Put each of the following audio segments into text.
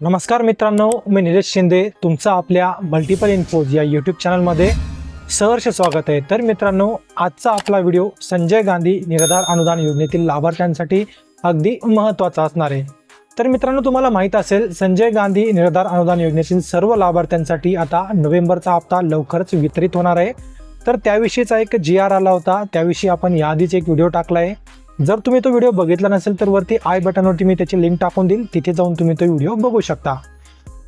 नमस्कार मित्रांनो मी निलेश शिंदे. तुमचं आपल्या मल्टिपल इन्फोज या यूट्यूब चॅनलमध्ये सहर्ष स्वागत आहे. तर मित्रांनो आजचा आपला व्हिडिओ संजय गांधी निराधार अनुदान योजनेतील लाभार्थ्यांसाठी अगदी महत्त्वाचा असणार आहे. तर मित्रांनो तुम्हाला माहीत असेल संजय गांधी निराधार अनुदान योजनेतील सर्व लाभार्थ्यांसाठी आता नोव्हेंबरचा हप्ता लवकरच वितरित होणार आहे. तर त्याविषयीचा एक जी आर आला होता. त्याविषयी आपण याआधीच एक व्हिडिओ टाकला आहे. जर तुम्ही तो व्हिडिओ बघितला नसेल तर वरती आय बटनवरती मी त्याची लिंक टाकून देईल तिथे जाऊन तुम्ही तो व्हिडिओ बघू शकता.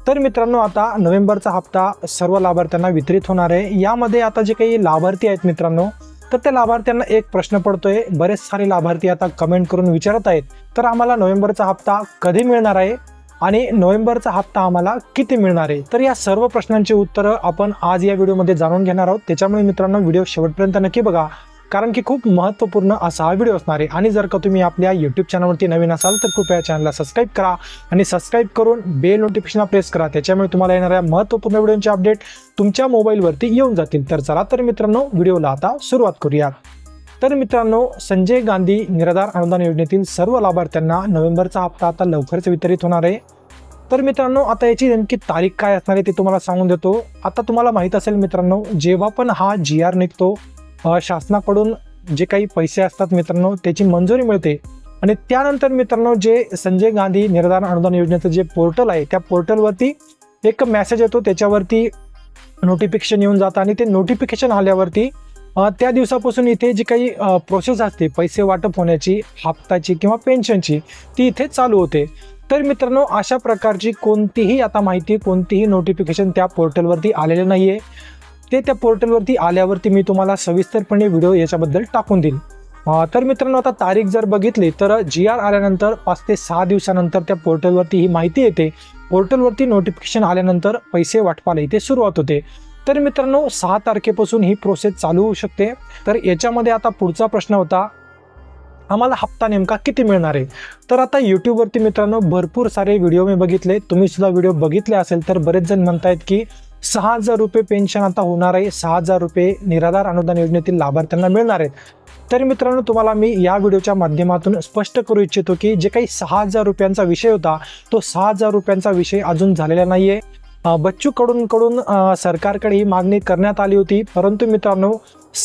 तर मित्रांनो आता नोव्हेंबरचा हप्ता सर्व लाभार्थ्यांना वितरित होणार आहे. यामध्ये आता जे काही लाभार्थी आहेत मित्रांनो तर त्या लाभार्थ्यांना एक प्रश्न पडतोय. बरेच सारे लाभार्थी आता कमेंट करून विचारत आहेत. तर आम्हाला नोव्हेंबरचा हप्ता कधी मिळणार आहे आणि नोव्हेंबरचा हप्ता आम्हाला किती मिळणार आहे? तर या सर्व प्रश्नांची उत्तरं आपण आज या व्हिडिओमध्ये जाणून घेणार आहोत. त्याच्यामुळे मित्रांनो व्हिडिओ शेवटपर्यंत नक्की बघा. कारण की खूप महत्त्वपूर्ण असा हा व्हिडिओ असणार आहे. आणि जर का तुम्ही आपल्या यूट्यूब चॅनलवरती नवीन असाल तर कृपया चॅनलला सबस्क्राईब करा आणि सबस्क्राईब करून बेल नोटिफिकेशन प्रेस करा. त्याच्यामुळे तुम्हाला येणाऱ्या महत्त्वपूर्ण व्हिडिओचे अपडेट तुमच्या मोबाईलवरती येऊन जातील. तर चला तर मित्रांनो व्हिडिओला आता सुरुवात करूया. तर मित्रांनो संजय गांधी निराधार अनुदान योजनेतील सर्व लाभार्थ्यांना नोव्हेंबरचा हप्ता आता लवकरच वितरित होणार आहे. तर मित्रांनो आता याची नेमकी तारीख काय असणार आहे ते तुम्हाला सांगून देतो. आता तुम्हाला माहीत असेल मित्रांनो जेव्हा पण हा जी आर निघतो शासनाकडून जे काही पैसे असतात मित्रांनो त्याची मंजुरी मिळते. आणि त्यानंतर मित्रांनो जे संजय गांधी निर्धार अनुदान योजनेचं जे पोर्टल आहे त्या पोर्टलवरती एक मेसेज येतो. त्याच्यावरती नोटिफिकेशन येऊन जातं आणि ते नोटिफिकेशन आल्यावरती त्या दिवसापासून इथे जी काही प्रोसेस असते पैसे वाटप होण्याची हप्ताची किंवा पेन्शनची ती इथे चालू होते. तर मित्रांनो अशा प्रकारची कोणतीही आता माहिती कोणतीही नोटिफिकेशन त्या पोर्टलवरती आलेलं नाही आहे ते त्या पोर्टलवरती आल्यावरती मी तुम्हाला सविस्तरपणे व्हिडिओ याच्याबद्दल टाकून देईन. तर मित्रांनो आता तारीख जर बघितली तर जी आर आल्यानंतर पाच ते सहा दिवसानंतर त्या पोर्टलवरती ही माहिती येते. पोर्टलवरती नोटिफिकेशन आल्यानंतर पैसे वाटपाला इथे सुरुवात होते. तर मित्रांनो सहा तारखेपासून ही प्रोसेस चालू होऊ शकते. तर याच्यामध्ये आता पुढचा प्रश्न होता आम्हाला हप्ता नेमका किती मिळणार आहे? तर आता यूट्यूबवरती मित्रांनो भरपूर सारे व्हिडिओ मी बघितले. तुम्ही सुद्धा व्हिडिओ बघितले असेल तर बरेच जण म्हणतायत की सहा हजार रुपये पेन्शन आता होणार आहे. सहा हजार रुपये निराधार अनुदान योजनेतील लाभार्थ्यांना मिळणार आहेत. तर मित्रांनो तुम्हाला मी या व्हिडिओच्या माध्यमातून स्पष्ट करू इच्छितो की जे काही सहा हजार रुपयांचा विषय होता तो सहा हजार रुपयांचा विषय अजून झालेला नाही आहे बच्चू कडून सरकारकडे ही मागणी करण्यात आली होती. परंतु मित्रांनो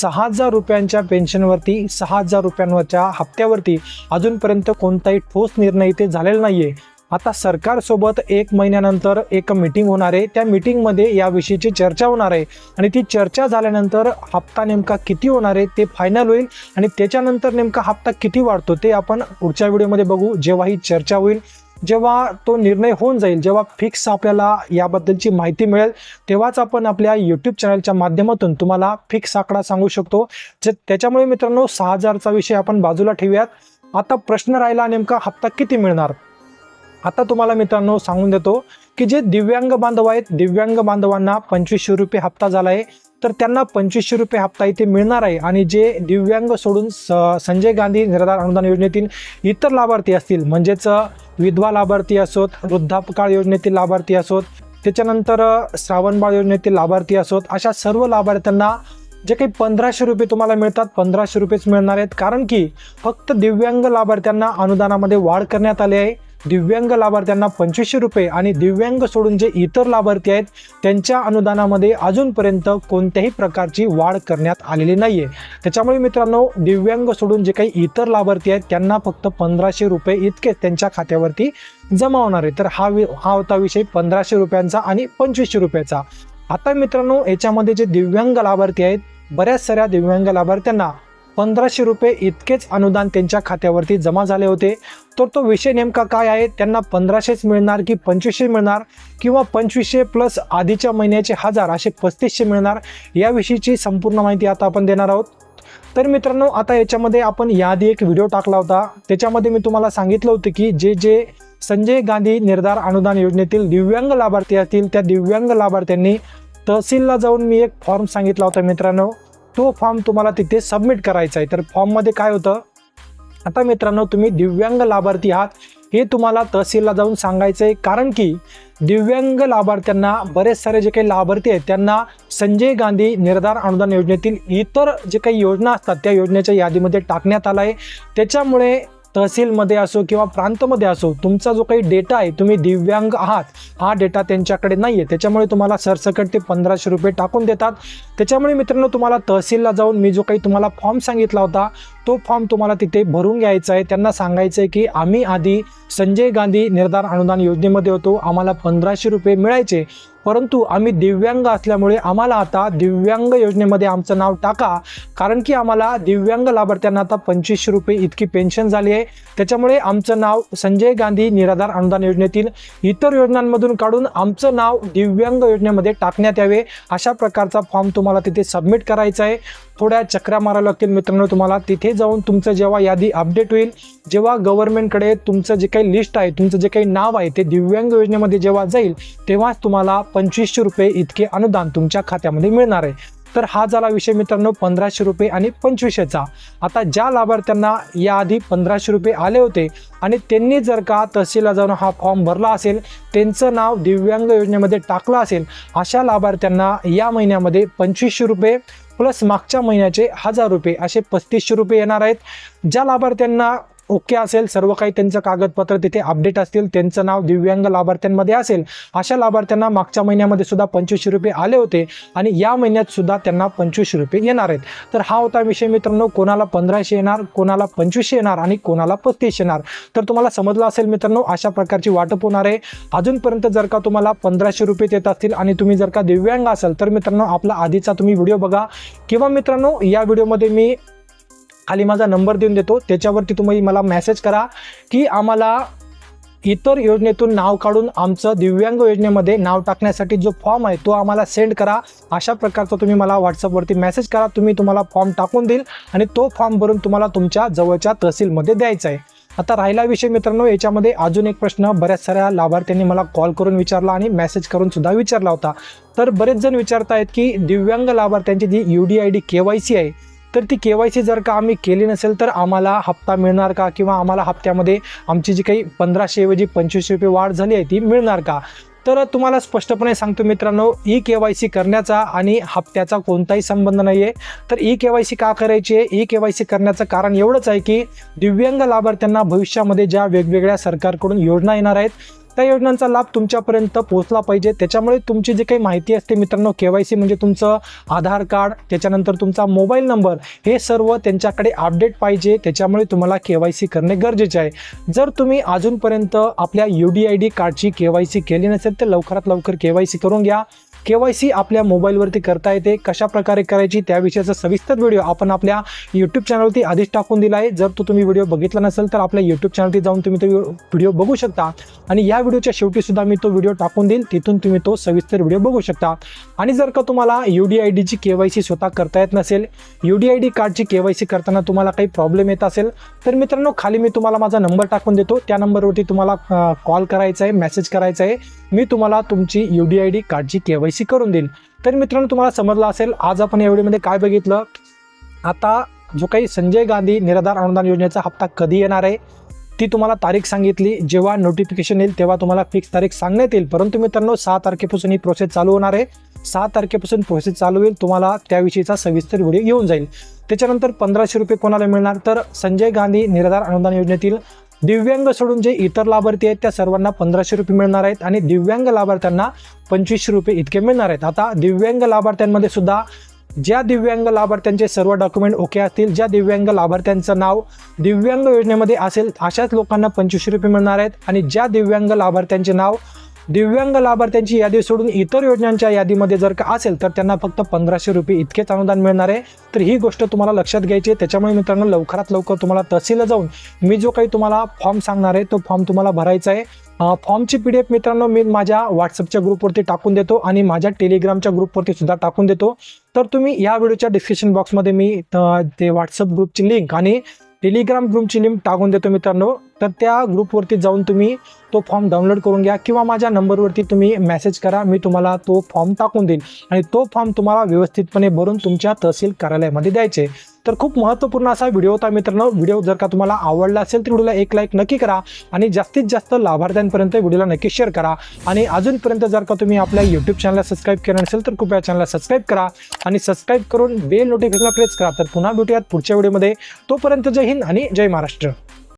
सहा हजार रुपयांच्या पेन्शनवरती सहा हजार रुपयांवरच्या हप्त्यावरती अजूनपर्यंत कोणताही ठोस निर्णय इथे झालेला नाही आहे आता सरकारसोबत एक महिन्यानंतर एक मीटिंग होणार आहे. त्या मीटिंगमध्ये याविषयीची चर्चा होणार आहे. आणि ती चर्चा झाल्यानंतर हप्ता नेमका किती होणार आहे ते फायनल होईल. आणि त्याच्यानंतर नेमका हप्ता किती वाढतो ते आपण पुढच्या व्हिडिओमध्ये बघू. जेव्हा ही चर्चा होईल जेव्हा तो निर्णय होऊन जाईल जेव्हा फिक्स आपल्याला याबद्दलची माहिती मिळेल तेव्हाच आपण आपल्या यूट्यूब चॅनलच्या माध्यमातून तुम्हाला फिक्स आकडा सांगू शकतो. जे त्याच्यामुळे मित्रांनो सहा हजारचा विषय आपण बाजूला ठेवूयात. आता प्रश्न राहिला नेमका हप्ता किती मिळणार? आता तुम्हाला मित्रांनो सांगून देतो की जे दिव्यांग बांधव आहेत दिव्यांग बांधवांना पंचवीसशे रुपये हप्ता झाला आहे. तर त्यांना पंचवीसशे रुपये हप्ता इथे मिळणार आहे आणि जे दिव्यांग सोडून स- संजय गांधी निराधार अनुदान योजनेतील इतर लाभार्थी असतील म्हणजेच विधवा लाभार्थी असोत वृद्धापकाळ योजनेतील लाभार्थी असोत त्याच्यानंतर श्रावणबाळ योजनेतील लाभार्थी असोत अशा सर्व लाभार्थ्यांना जे काही पंधराशे रुपये तुम्हाला मिळतात पंधराशे रुपयेच मिळणार आहेत. कारण की फक्त दिव्यांग लाभार्थ्यांना अनुदानामध्ये वाढ करण्यात आली आहे. दिव्यांग लाभार्थ्यांना पंचवीसशे रुपये आणि दिव्यांग सोडून जे इतर लाभार्थी आहेत त्यांच्या अनुदानामध्ये अजूनपर्यंत कोणत्याही प्रकारची वाढ करण्यात आलेली नाही आहे त्याच्यामुळे मित्रांनो दिव्यांग सोडून जे काही इतर लाभार्थी आहेत त्यांना फक्त पंधराशे रुपये इतकेच त्यांच्या खात्यावरती जमा होणार आहे. तर हा वि हा होता विषय पंधराशे रुपयांचा आणि पंचवीसशे रुपयाचा. आता मित्रांनो याच्यामध्ये जे दिव्यांग लाभार्थी आहेत बऱ्याच साऱ्या दिव्यांग लाभार्थ्यांना पंधराशे रुपये इतकेच अनुदान त्यांच्या खात्यावरती जमा झाले होते. तर तो विषय नेमका काय आहे? त्यांना पंधराशेच मिळणार की पंचवीसशे मिळणार? किंवा पंचवीसशे प्लस आधीच्या महिन्याचे हजार असे पस्तीसशे मिळणार? याविषयीची संपूर्ण माहिती आता आपण देणार आहोत. तर मित्रांनो आता याच्यामध्ये आपण याआधी एक व्हिडिओ टाकला होता. त्याच्यामध्ये मी तुम्हाला सांगितलं होतं की जे जे संजय गांधी निर्धार अनुदान योजनेतील दिव्यांग लाभार्थी असतील त्या दिव्यांग लाभार्थ्यांनी तहसीलला जाऊन मी एक फॉर्म सांगितला होता मित्रांनो. तो फॉर्म तुम्हाला तिथे सबमिट करायचा आहे. तर फॉर्ममध्ये काय होतं? आता मित्रांनो तुम्ही दिव्यांग लाभार्थी आहात. हे तुम्हाला तहसीलला जाऊन सांगायचं आहे. कारण की दिव्यांग लाभार्थ्यांना बरेच सारे जे काही लाभार्थी आहेत त्यांना संजय गांधी निर्धार अनुदान योजनेतील इतर जे काही योजना असतात त्या योजनेच्या यादीमध्ये टाकण्यात आलं आहे. त्याच्यामुळे तहसीलमध्ये असो किंवा प्रांतमध्ये असो तुमचा जो काही डेटा आहे तुम्ही दिव्यांग आहात हा डेटा त्यांच्याकडे नाही आहे त्याच्यामुळे तुम्हाला सरसकट ते पंधराशे रुपये टाकून देतात. त्याच्यामुळे मित्रांनो तुम्हाला तहसीलला जाऊन मी जो काही तुम्हाला फॉर्म सांगितला होता तो फॉर्म तुम्हाला तिथे भरून घ्यायचा आहे. त्यांना सांगायचं आहे की आम्ही आधी संजय गांधी निर्धार अनुदान योजनेमध्ये होतो. आम्हाला पंधराशे रुपये मिळायचे. परंतु आम्ही दिव्यांग असल्यामुळे आम्हाला आता दिव्यांग योजनेमध्ये आमचं नाव टाका. कारण की आम्हाला दिव्यांग लाभार्थ्यांना आता पंचवीसशे रुपये इतकी पेन्शन झाली आहे. त्याच्यामुळे आमचं नाव संजय गांधी निराधार अनुदान योजनेतील इतर योजनांमधून काढून आमचं नाव दिव्यांग योजनेमध्ये टाकण्यात यावे. अशा प्रकारचा फॉर्म तुम्हाला तिथे सबमिट करायचा आहे. थोड्या चक्रा माराव्या लागतील मित्रांनो तुम्हाला. तिथे जाऊन तुमचं जेव्हा यादी अपडेट होईल जेव्हा गव्हर्नमेंटकडे तुमचं जे काही लिस्ट आहे तुमचं जे काही नाव आहे ते दिव्यांग योजनेमध्ये जेव्हा जाईल तेव्हाच तुम्हाला पंचवीसशे रुपये इतके अनुदान तुमच्या खात्यामध्ये मिळणार आहे. तर हा झाला विषय मित्रांनो पंधराशे रुपये आणि पंचवीसशेचा. आता ज्या लाभार्थ्यांना याआधी पंधराशे रुपये आले होते आणि त्यांनी जर का तहसीलला जाऊन हा फॉर्म भरला असेल त्यांचं नाव दिव्यांग योजनेमध्ये टाकलं असेल अशा लाभार्थ्यांना या महिन्यामध्ये पंचवीसशे रुपये प्लस मागच्या महिन्याचे हजार रुपये असे पस्तीसशे रुपये येणार आहेत. ज्या लाभार्थ्यांना ओके असेल सर्व काही त्यांचं कागदपत्र तिथे अपडेट असतील त्यांचं नाव दिव्यांग लाभार्थ्यांमध्ये असेल अशा लाभार्थ्यांना मागच्या महिन्यामध्ये सुद्धा पंचवीसशे रुपये आले होते आणि या महिन्यात सुद्धा त्यांना पंचवीसशे रुपये येणार आहेत. तर हा होता विषय मित्रांनो कोणाला पंधराशे येणार कोणाला पंचवीसशे येणार आणि कोणाला पस्तीसशे येणार. तर तुम्हाला समजलं असेल मित्रांनो अशा प्रकारची वाटप होणार आहे. अजूनपर्यंत जर का तुम्हाला पंधराशे रुपये येत असतील आणि तुम्ही जर का दिव्यांग असाल तर मित्रांनो आपला आधीचा तुम्ही व्हिडिओ बघा. किंवा मित्रांनो या व्हिडिओमध्ये मी खाली माझा नंबर देऊन देतो. त्याच्यावरती तुम्ही मला मेसेज करा की आम्हाला इतर योजनेतून नाव काढून आमचं दिव्यांग योजनेमध्ये नाव टाकण्यासाठी जो फॉर्म आहे तो आम्हाला सेंड करा. अशा प्रकारचा तुम्ही मला व्हॉट्सअपवरती मेसेज करा. तुम्ही तुम्हाला फॉर्म टाकून देईल आणि तो फॉर्म भरून तुम्हाला तुमच्या जवळच्या तहसीलमध्ये द्यायचा आहे. आता राहिला विषय मित्रांनो याच्यामध्ये अजून एक प्रश्न. बऱ्याच साऱ्या लाभार्थ्यांनी मला कॉल करून विचारला आणि मेसेज करून सुद्धा विचारला होता. तर बरेच जण विचारतायत की दिव्यांग लाभार्थ्यांची जी U D I D K Y C आहे तर ती के वाय सी जर का आम्ही केली नसेल तर आम्हाला हप्ता मिळणार का? किंवा आम्हाला हप्त्यामध्ये आमची जी काही पंधराशेऐवजी पंचवीसशे रुपये वाढ झाली आहे ती मिळणार का? तर तुम्हाला स्पष्टपणे सांगतो मित्रांनो ई के वाय सी करण्याचा आणि हप्त्याचा कोणताही संबंध नाही आहे तर ई के वाय सी का करायची आहे? ई के वाय सी करण्याचं कारण एवढंच आहे की दिव्यांग लाभार्थ्यांना भविष्यामध्ये ज्या वेगवेगळ्या सरकारकडून योजना येणार आहेत त्या योजनांचा लाभ तुमच्यापर्यंत पोहोचला पाहिजे. त्याच्यामुळे तुमची जी काही माहिती असते मित्रांनो के वाय सी म्हणजे तुमचं आधार कार्ड त्याच्यानंतर तुमचा मोबाईल नंबर हे सर्व त्यांच्याकडे अपडेट पाहिजे. त्याच्यामुळे तुम्हाला के वाय सी करणे गरजेचे आहे. जर तुम्ही अजूनपर्यंत आपल्या यू डी आय डी कार्डची के वाय सी केली नसेल तर लवकरात लवकर के वाय सी करून घ्या. के वाय सी आपल्या मोबाईलवरती करता येते. कशा प्रकारे करायची त्याविषयीचा सविस्तर व्हिडिओ आपण आपल्या यूट्यूब चॅनलवरती आधीच टाकून दिला आहे. जर तो तुम्ही व्हिडिओ बघितला नसेल तर आपल्या यूट्यूब चॅनलवरती जाऊन तुम्ही तो व्हिडिओ बघू शकता. आणि या व्हिडिओच्या शेवटी सुद्धा मी तो व्हिडिओ टाकून देईल. तिथून तुम्ही तो सविस्तर व्हिडिओ बघू शकता. आणि जर का तुम्हाला यू डी आय डीची के वाय सी स्वतः करता येत नसेल यू डी आय डी कार्डची के वाय सी करताना तुम्हाला काही प्रॉब्लेम येत असेल तर मित्रांनो खाली मी तुम्हाला माझा नंबर टाकून देतो. त्या नंबरवरती तुम्हाला कॉल करायचा आहे मेसेज करायचा आहे. मी तुम्हाला तुमची यू डी आय डी कार्डची के वाय सी करून देईल तर मित्रांनो तुम्हाला समजलं असेल आज आपण या व्हिडिओमध्ये काय बघितलं? आता जो काही संजय गांधी निराधार अनुदान योजनेचा हप्ता कधी येणार आहे ती तुम्हाला तारीख सांगितली. जेव्हा नोटिफिकेशन येईल तेव्हा तुम्हाला फिक्स तारीख सांगण्यात येईल. परंतु मित्रांनो सहा तारखेपासून ही प्रोसेस चालू होणार आहे. सहा तारखेपासून प्रोसेस चालू होईल तुम्हाला त्याविषयीचा सविस्तर व्हिडिओ येऊन जाईल. त्याच्यानंतर पंधराशे रुपये कोणाला मिळणार? तर संजय गांधी निराधार अनुदान योजनेतील दिव्यांग सोडून जे इतर लाभार्थी आहेत त्या सर्वांना पंधराशे रुपये मिळणार आहेत आणि दिव्यांग लाभार्थ्यांना पंचवीसशे रुपये इतके मिळणार आहेत. आता दिव्यांग लाभार्थ्यांमध्ये सुद्धा ज्या दिव्यांग लाभार्थ्यांचे सर्व डॉक्युमेंट ओके असतील ज्या दिव्यांग लाभार्थ्यांचं नाव दिव्यांग योजनेमध्ये असेल अशाच लोकांना पंचवीसशे रुपये मिळणार आहेत आणि ज्या दिव्यांग लाभार्थ्यांचे नाव दिव्यांग लाभार्थ्यांची यादी सोडून इतर योजनांच्या यादीमध्ये जर का असेल तर त्यांना फक्त पंधराशे रुपये इतकेच अनुदान मिळणार आहे. तर ही गोष्ट तुम्हाला लक्षात घ्यायची आहे. त्याच्यामुळे मित्रांनो लवकरात लवकर तुम्हाला तहसीलला जाऊन मी जो काही तुम्हाला फॉर्म सांगणार आहे तो फॉर्म तुम्हाला भरायचा आहे. फॉर्मची पी डी एफ मित्रांनो मी माझ्या व्हॉट्सअपच्या ग्रुपवरती टाकून देतो आणि माझ्या टेलिग्रामच्या ग्रुपवरती सुद्धा टाकून देतो. तर तुम्ही या व्हिडिओच्या डिस्क्रिप्शन बॉक्समध्ये मी ते व्हॉट्सअप ग्रुपची लिंक आणि टेलिग्राम ग्रुपची लिंक टाकून देतो मित्रांनो. तर त्या ग्रुपवरती जाऊन तुम्ही तो फॉर्म डाउनलोड करून घ्या किंवा माझ्या नंबरवरती तुम्ही मेसेज करा मी तुम्हाला तो फॉर्म टाकून देईन. आणि तो फॉर्म तुम्हाला व्यवस्थितपणे भरून तुमच्या तहसील कार्यालयामध्ये द्यायचे. तर खूप महत्त्वपूर्ण असा व्हिडिओ होता मित्रांनो. व्हिडिओ जर का तुम्हाला आवडला असेल तर व्हिडिओला एक लाईक नक्की करा आणि जास्तीत जास्त लाभार्थ्यांपर्यंत व्हिडिओला नक्की शेअर करा. आणि अजूनपर्यंत जर का तुम्ही आपल्या यूट्यूब चॅनलला सबस्क्राईब केलं नसेल तर कृपया चॅनलला सबस्क्राईब करा आणि सबस्क्राईब करून बेल नोटिफिकेशनला प्रेस करा. तर पुन्हा भेटूयात पुढच्या व्हिडिओमध्ये तोपर्यंत जय हिंद आणि जय महाराष्ट्र.